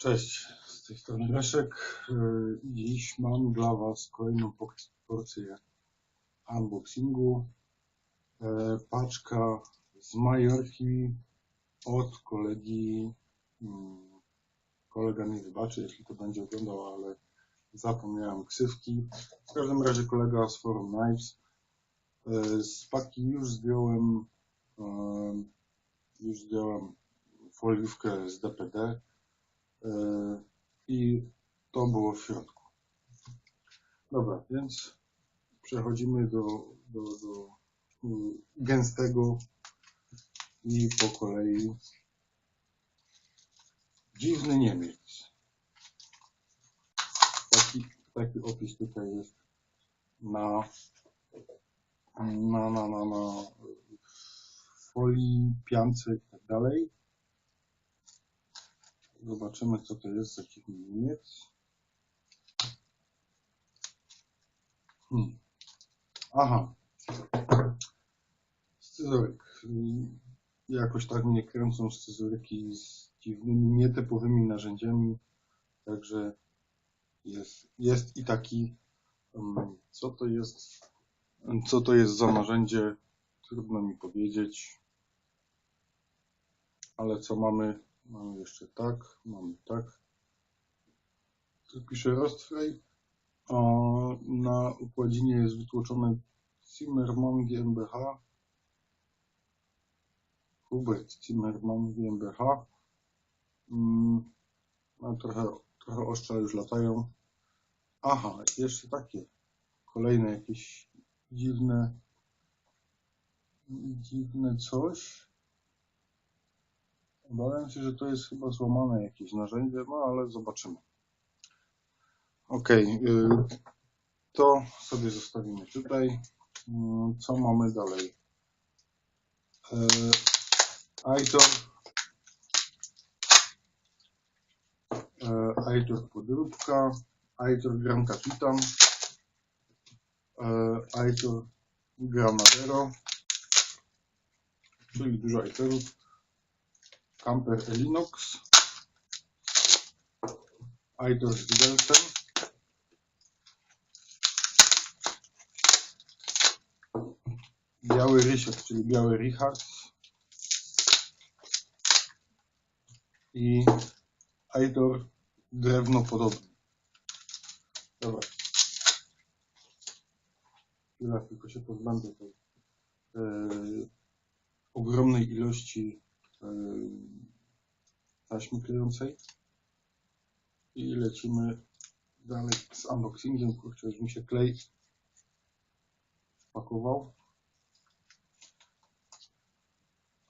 Cześć, z tej strony Leszek. Yy, Dziś mam dla Was kolejną porcję unboxingu. Yy, Paczka z Majorki od kolegi. Mm, Kolega mi wybaczy, jeśli to będzie oglądał, ale zapomniałem ksywki. W każdym razie kolega z Forum Knives. Yy, Z paczki już zdjąłem yy, już zdjąłem foliówkę z DPD. Yy, i to było w środku. Dobra, więc przechodzimy do, do, do yy, gęstego i po kolei dziwny Niemiec. Taki, taki opis tutaj jest na, na, na, na, na folii, piance i tak dalej. Zobaczymy, co to jest za Niemiec. Hmm. Aha. Scyzoryk. Jakoś tak mnie kręcą scyzoryki z dziwnymi, nietypowymi narzędziami. Także jest, jest i taki. um, Co to jest? Co to jest za narzędzie? Trudno mi powiedzieć. Ale co mamy? Mamy jeszcze tak, mamy tak. Rostfrey. A na układzinie jest wytłoczone Zimmermann GmbH. Hubert Zimmermann GmbH. Mm, no, trochę, trochę ostrza już latają. Aha, jeszcze takie. Kolejne jakieś dziwne, dziwne coś. Obawiam się, że to jest chyba złamane jakieś narzędzie, no ale zobaczymy. Ok, to sobie zostawimy tutaj. Mm, Co mamy dalej? E, Aitor. E, Aitor podróbka. Aitor Gran Capitan. E, Aitor Granadero. Czyli dużo Aitorów. Camper Elinox. Aitor z Widelcem. Biały Rysiek, czyli biały Richard. I Aitor drewno podobny. Dobra. Chwila, tylko się pozbędę tej e, ogromnej ilości taśmy klejącej. I lecimy dalej z unboxingiem. Kurczę, mi się klej spakował.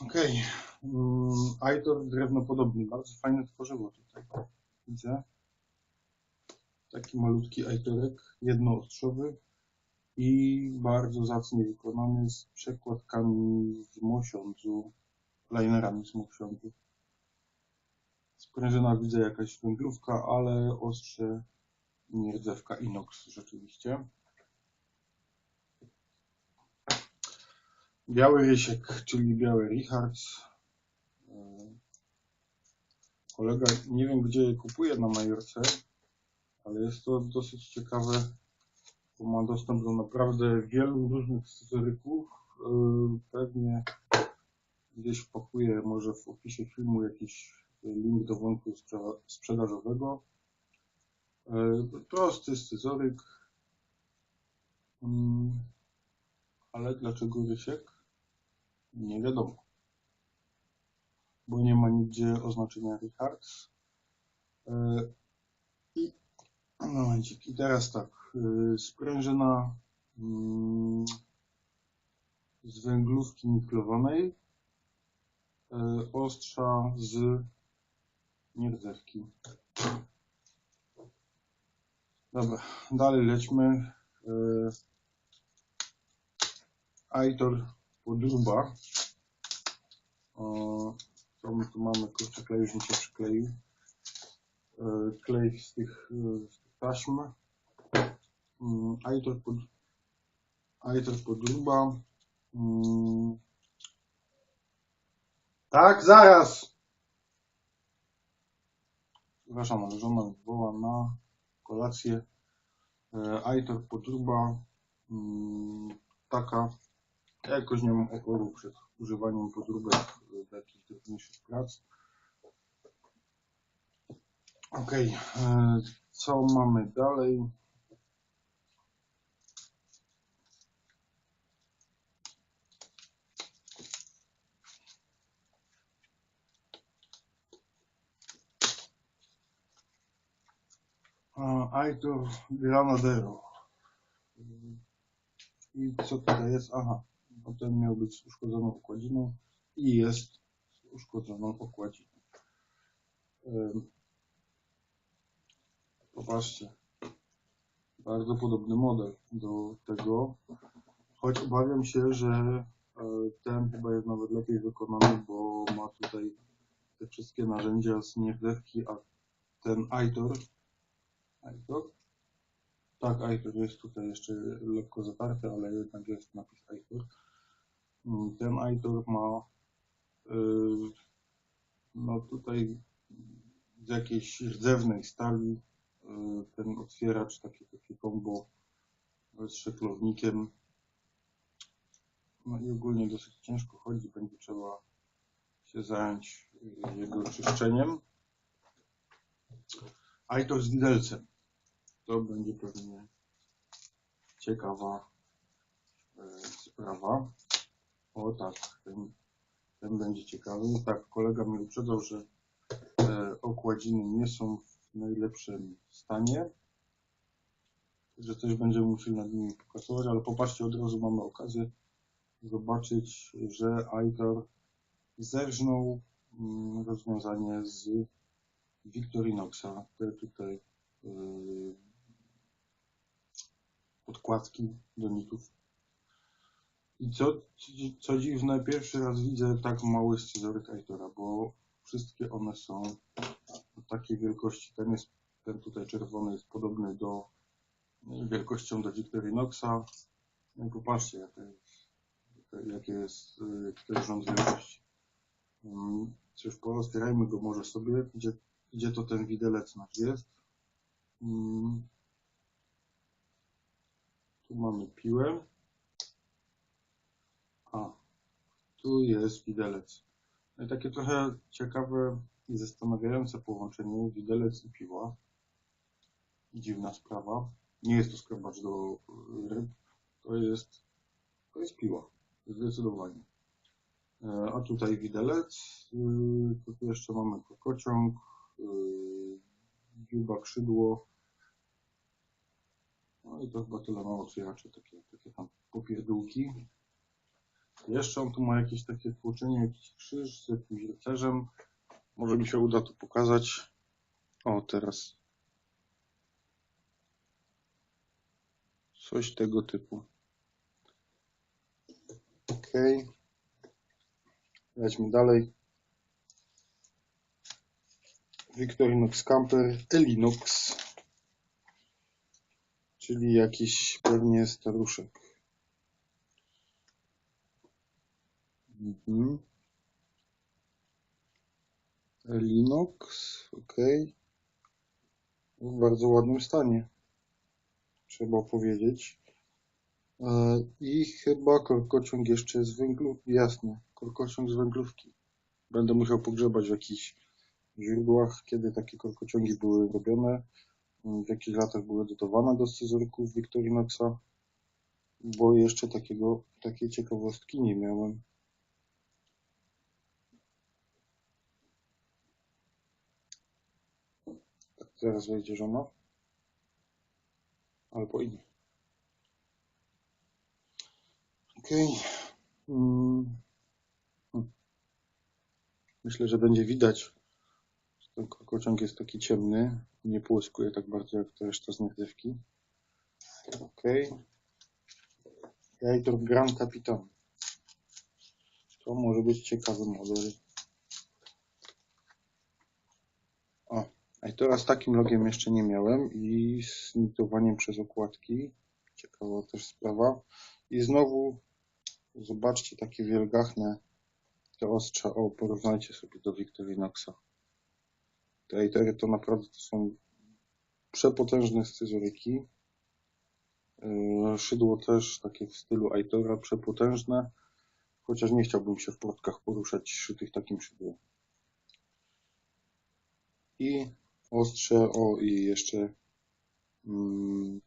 Okej. Mm, Aitor drewno podobny. Bardzo fajne tworzywo tutaj. Widzę. Taki malutki Aitorek, jednoostrzowy i bardzo zacnie wykonany z przekładkami z mosiądzu, linerami z mosiądzu. Sprężyna widzę jakaś wędrówka, ale ostrze nierdzewka inox rzeczywiście. Biały Rysiek, czyli biały Richards. Yy, Kolega, nie wiem gdzie je kupuje na Majorce, ale jest to dosyć ciekawe, bo ma dostęp do naprawdę wielu różnych scyzoryków. Yy, Pewnie gdzieś wpakuję może w opisie filmu jakiś link do wątku sprzeda- sprzedażowego. Yy, Prosty scyzoryk. Mm, Ale dlaczego Rysiek? Nie wiadomo. Bo nie ma nigdzie oznaczenia Richards. Yy, I momencik. I teraz tak. yy, Sprężyna mm, z węglówki niklowanej. Yy, Ostrza z nierdzewki. Dobra, dalej lećmy. Yy, Aitor podruba. Co my tu mamy? Kurczę, klej już mi się przykleił. E, Klej z tych, e, z tych taśm. Mm, Aitor, pod, Aitor podruba. Tak, zaraz! przepraszam, ale żona woła na kolację. E, Aitor podróba mm, taka, ja jakoś nie mam oporu przed używaniem podróbek do jakichś drobniejszych prac. Okej, e, co mamy dalej? A, Aitor Granadero. I co tutaj jest? Aha, ten miał być z uszkodzoną okładziną i jest z uszkodzoną okładziną. Popatrzcie, bardzo podobny model do tego, choć obawiam się, że e, ten chyba jest nawet lepiej wykonany, bo ma tutaj te wszystkie narzędzia z nierdewki, a ten Aitor, Aitor? Tak, Aitor jest tutaj jeszcze lekko zatarty, ale jednak jest napis Aitor. Mm, Ten Aitor ma yy, no tutaj z jakiejś rdzewnej stali yy, ten otwieracz, takie, takie kombo z szeklownikiem. No i ogólnie dosyć ciężko chodzi, będzie trzeba się zająć yy, jego czyszczeniem. Aitor z widelcem. To będzie pewnie ciekawa e, sprawa. O tak, ten, ten będzie ciekawy. Tak, kolega mnie uprzedzał, że e, okładziny nie są w najlepszym stanie. Że coś będziemy musieli nad nimi popracować, ale popatrzcie, od razu mamy okazję zobaczyć, że Aitor zerżnął mm, rozwiązanie z Victorinoxa. Te tutaj yy, podkładki do nitów. I co, co dziwne, pierwszy raz widzę tak mały scyzoryk Aitora, bo wszystkie one są takiej wielkości. Ten jest, ten tutaj czerwony jest podobny do wielkością do Victorinoxa. No popatrzcie, jaka jest, jakie jest, jaki to jest rząd wielkości. Mm, Cóż, porozbierajmy go może sobie, gdzie, gdzie to ten widelec nasz jest. Tu mamy piłę. A, tu jest widelec. No i takie trochę ciekawe i zastanawiające połączenie widelec i piła. Dziwna sprawa. Nie jest to skrobacz do ryb. To jest, to jest piła. Zdecydowanie. E, A tutaj widelec. To tu jeszcze mamy kokociąg. yy, Dziuba, krzydło. I to chyba tyle mało otwieraczy, takie, takie tam popierdółki. Jeszcze on tu ma jakieś takie tłoczenie, jakiś krzyż z jakimś rycerzem. Może mi się uda to pokazać. O, teraz. Coś tego typu. Ok. Lećmy dalej. Victorinox Camper Elinox. Czyli jakiś pewnie staruszek. Mhm. Elinox, ok. W bardzo ładnym stanie. Trzeba powiedzieć. E, I chyba korkociąg jeszcze z węglówki. Jasne, korkociąg z węglówki. Będę musiał pogrzebać w jakichś źródłach, kiedy takie korkociągi były robione, w jakich latach były dotowane do scyzoryków Victorinoxa, bo jeszcze takiego, takiej ciekawostki nie miałem. Tak, zaraz wejdzie żona. Albo i nie. Okej. Mm. Hmm. Myślę, że będzie widać, ten kokociąg jest taki ciemny nie płyskuje tak bardzo jak to reszta z nagrywki. Okej. Jajtor Gran Capitan. To może być ciekawy model. O, Jajtora z takim logiem jeszcze nie miałem i z nitowaniem przez okładki. Ciekawa też sprawa. I znowu zobaczcie takie wielgachne te ostrza. O, porównajcie sobie do Victorinoxa. Te to naprawdę to są przepotężne scyzoryki. Yy, Szydło też takie w stylu Aitora, przepotężne, chociaż nie chciałbym się w portkach poruszać szytych takim szydłem. I ostrze, o i jeszcze mm,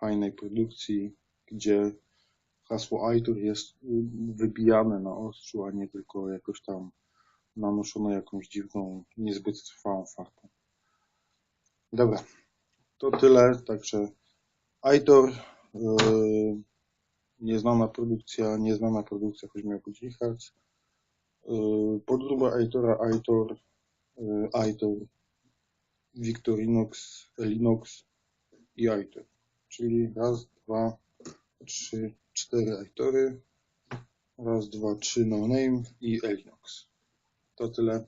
fajnej produkcji, gdzie hasło Aitor jest y, wybijane na ostrzu, a nie tylko jakoś tam nanoszone jakąś dziwną, niezbyt trwałą farbą. Dobra, to tyle, także Aitor, yy, nieznana produkcja, nieznana produkcja, choć miał być Richards. Yy, podróba Aitora, Aitor, yy, Aitor, Victorinox, Elinox i Aitor. Czyli raz, dwa, trzy, cztery Aitory, raz, dwa, trzy No Name i Elinox. To tyle.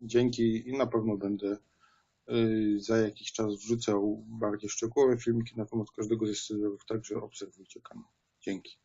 Dzięki i na pewno będę y, za jakiś czas wrzucał bardziej szczegółowe filmiki na temat każdego ze scyzorów, także obserwujcie kanał. Dzięki.